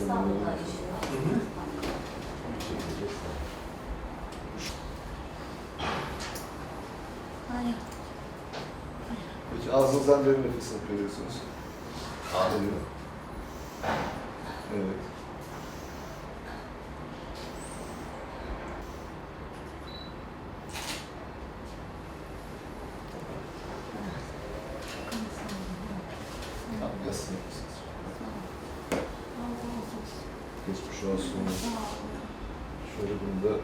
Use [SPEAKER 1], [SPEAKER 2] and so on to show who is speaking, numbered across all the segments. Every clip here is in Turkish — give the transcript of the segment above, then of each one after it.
[SPEAKER 1] İstanbul'da var. Hayır.
[SPEAKER 2] Peki ağzınızdan derin nefes alıp veriyorsunuz. Ağrıyor. Evet. Geçmiş olsun. Şöyle bunu da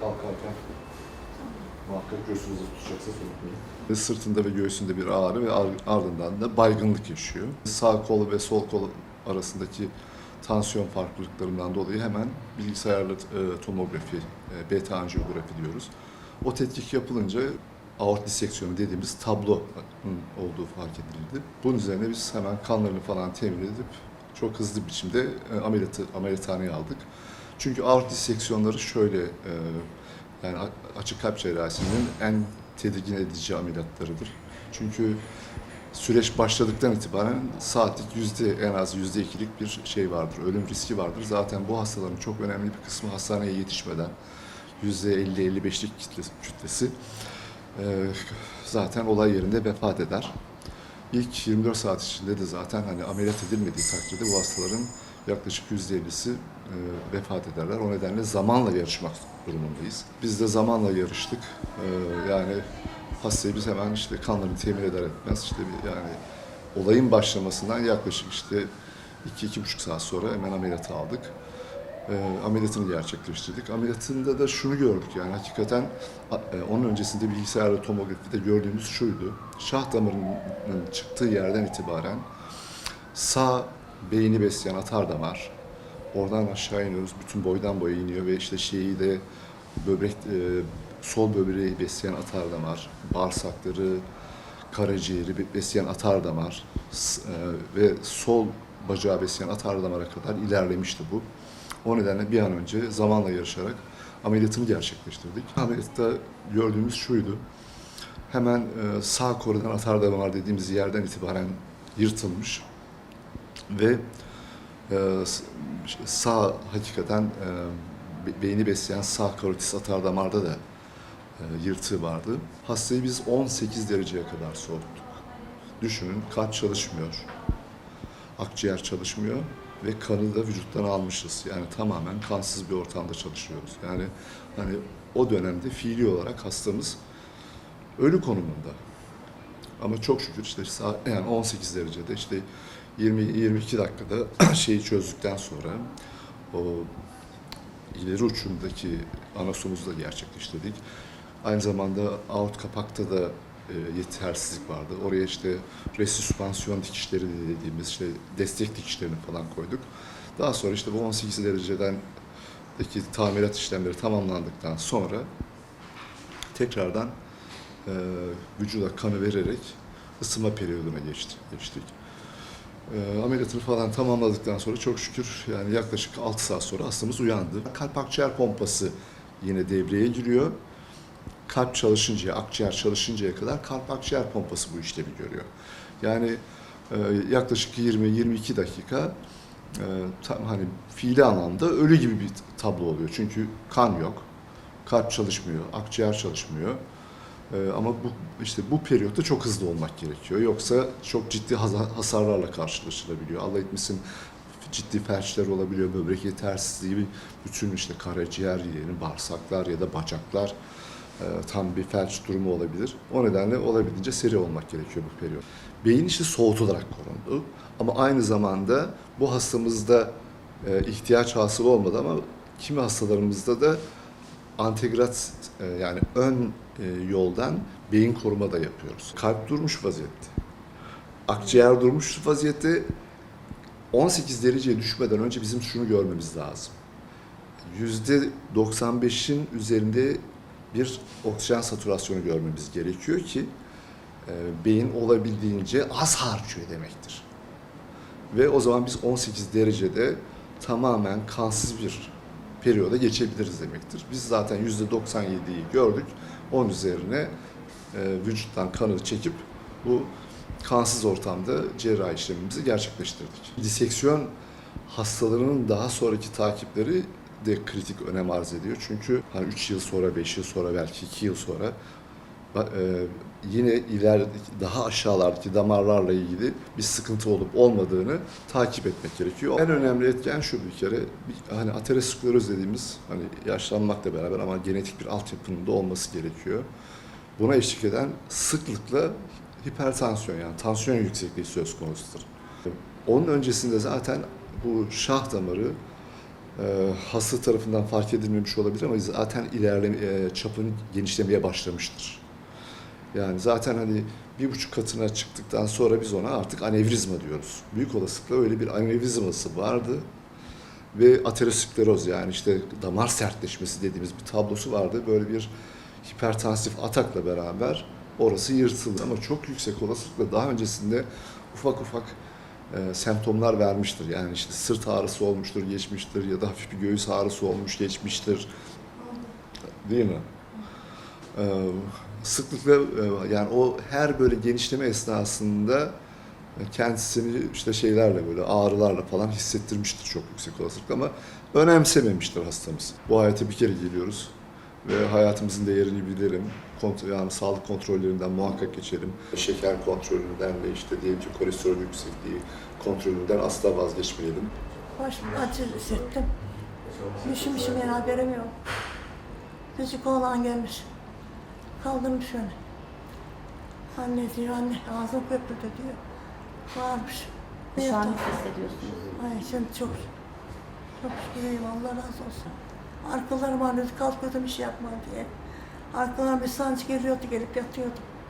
[SPEAKER 2] kalkarken muhakkak göğsünüzü tutacaksa unutmayın. Ve sırtında ve göğsünde bir ağrı ve ar- ardından da baygınlık yaşıyor. Sağ kol ve sol kol arasındaki tansiyon farklılıklarından dolayı hemen bilgisayarlı e, tomografi, e, beta anjiyografi diyoruz. O tetkik yapılınca aort diseksiyonu dediğimiz tablonun olduğu fark edildi. Bunun üzerine biz hemen kanlarını falan temin edip çok hızlı biçimde e, ameliyatı, ameliyathaneye aldık. Çünkü aort diseksiyonları şöyle, e, yani açık kalp cerrahisinin en tedirgin edici ameliyatlarıdır. Çünkü süreç başladıktan itibaren saatlik yüzde en az yüzde ikilik bir şey vardır, ölüm riski vardır. Zaten bu hastaların çok önemli bir kısmı hastaneye yetişmeden yüzde 50-55'lik kitle- kütlesi e, zaten olay yerinde vefat eder. İlk 24 saat içinde de zaten hani ameliyat edilmediği takdirde bu hastaların yaklaşık yüzde 50'si e, vefat ederler. O nedenle zamanla yarışmak durumundayız. Biz de zamanla yarıştık. E, yani hastayı biz hemen işte kanlarını temin eder etmez işte bir, yani olayın başlamasından yaklaşık işte 2-2,5 saat sonra hemen ameliyatı aldık. E, ameliyatını gerçekleştirdik. Ameliyatında da şunu gördük yani hakikaten e, onun öncesinde bilgisayarlı tomografide gördüğümüz şuydu. Şah damarının çıktığı yerden itibaren sağ beyni besleyen atar damar, oradan aşağı iniyoruz, bütün boydan boya iniyor ve işte şeyi de böbrek, e, sol böbreği besleyen atar damar, bağırsakları, karaciğeri be- besleyen atar damar e, ve sol bacağı besleyen atar damara kadar ilerlemişti bu. O nedenle bir an önce zamanla yarışarak ameliyatını gerçekleştirdik. Ameliyatta gördüğümüz şuydu. Hemen e, sağ korudan atar damar dediğimiz yerden itibaren yırtılmış ve e, sağ hakikaten e, be- beyni besleyen sağ karotis atar damarda da yırtığı vardı. Hastayı biz 18 dereceye kadar soğuttuk. Düşünün kalp çalışmıyor, akciğer çalışmıyor ve kanı da vücuttan almışız. Yani tamamen kansız bir ortamda çalışıyoruz. Yani hani o dönemde fiili olarak hastamız ölü konumunda. Ama çok şükür işte yani 18 derecede işte 20 22 dakikada şeyi çözdükten sonra o ileri uçumdaki anastomuzu da gerçekleştirdik. Aynı zamanda aort kapakta da e, yetersizlik vardı. Oraya işte resüspansiyon dikişleri de dediğimiz işte destek dikişlerini falan koyduk. Daha sonra işte bu 18 dereceden deki tamirat işlemleri tamamlandıktan sonra tekrardan e, vücuda kanı vererek ısınma periyoduna geçti, geçtik. E, ameliyatını falan tamamladıktan sonra çok şükür yani yaklaşık 6 saat sonra hastamız uyandı. Kalp akciğer pompası yine devreye giriyor. Kalp çalışıncaya, akciğer çalışıncaya kadar kalp akciğer pompası bu işlevi görüyor. Yani e, yaklaşık 20-22 dakika e, tam hani fiili anlamda ölü gibi bir tablo oluyor. Çünkü kan yok, kalp çalışmıyor, akciğer çalışmıyor. Ee, ama bu işte bu periyotta çok hızlı olmak gerekiyor. Yoksa çok ciddi hasarlarla karşılaşılabiliyor. Allah etmesin ciddi felçler olabiliyor, böbrek yetersizliği, bütün işte karaciğer, yeni bağırsaklar ya da bacaklar e, tam bir felç durumu olabilir. O nedenle olabildiğince seri olmak gerekiyor bu periyot. Beyin işte soğutularak korundu. Ama aynı zamanda bu hastamızda e, ihtiyaç hasıl olmadı ama kimi hastalarımızda da antegrat e, yani ön e, yoldan beyin koruma da yapıyoruz. Kalp durmuş vaziyette. Akciğer durmuş vaziyette 18 dereceye düşmeden önce bizim şunu görmemiz lazım. %95'in üzerinde bir oksijen satürasyonu görmemiz gerekiyor ki e, beyin olabildiğince az harcıyor demektir. Ve o zaman biz 18 derecede tamamen kansız bir periyoda geçebiliriz demektir. Biz zaten %97'yi gördük. Onun üzerine e, vücuttan kanı çekip bu kansız ortamda cerrahi işlemimizi gerçekleştirdik. Diseksiyon hastalarının daha sonraki takipleri de kritik önem arz ediyor. Çünkü hani 3 yıl sonra, 5 yıl sonra, belki 2 yıl sonra e, yine iler daha aşağılardaki damarlarla ilgili bir sıkıntı olup olmadığını takip etmek gerekiyor. En önemli etken şu bir kere bir, hani ateroskleroz dediğimiz hani yaşlanmakla beraber ama genetik bir altyapının da olması gerekiyor. Buna eşlik eden sıklıkla hipertansiyon yani tansiyon yüksekliği söz konusudur. Onun öncesinde zaten bu şah damarı e, hasta tarafından fark edilmemiş olabilir ama zaten ilerleme, e, çapın genişlemeye başlamıştır. Yani zaten hani bir buçuk katına çıktıktan sonra biz ona artık anevrizma diyoruz. Büyük olasılıkla öyle bir anevrizması vardı ve ateroskleroz yani işte damar sertleşmesi dediğimiz bir tablosu vardı. Böyle bir hipertansif atakla beraber orası yırtıldı ama çok yüksek olasılıkla daha öncesinde ufak ufak e, semptomlar vermiştir. Yani işte sırt ağrısı olmuştur, geçmiştir ya da hafif bir göğüs ağrısı olmuş, geçmiştir. Değil mi? Ee, sıklıkla e, yani o her böyle genişleme esnasında kendisini işte şeylerle böyle ağrılarla falan hissettirmiştir çok yüksek olasılıkla ama önemsememiştir hastamız. Bu hayata bir kere geliyoruz ve hayatımızın değerini bilelim. Kont- yani sağlık kontrollerinden muhakkak geçelim. Şeker kontrolünden ve işte diyelim ki kolesterol yüksekliği kontrolünden asla vazgeçmeyelim.
[SPEAKER 1] Başım acı hissettim. Düşüm işim ya haberim yok. Küçük oğlan gelmiş. Kaldırmış beni. Anne diyor anne ağzım köpürdü diyor. Bağırmış. Ne
[SPEAKER 3] Şu an hissediyorsunuz?
[SPEAKER 1] Ay şimdi çok çok şükür Allah razı olsun. Arkalarım ağrıyordu kalkıyordum iş yapma diye. Arkalarım bir sancı geliyordu gelip yatıyordum.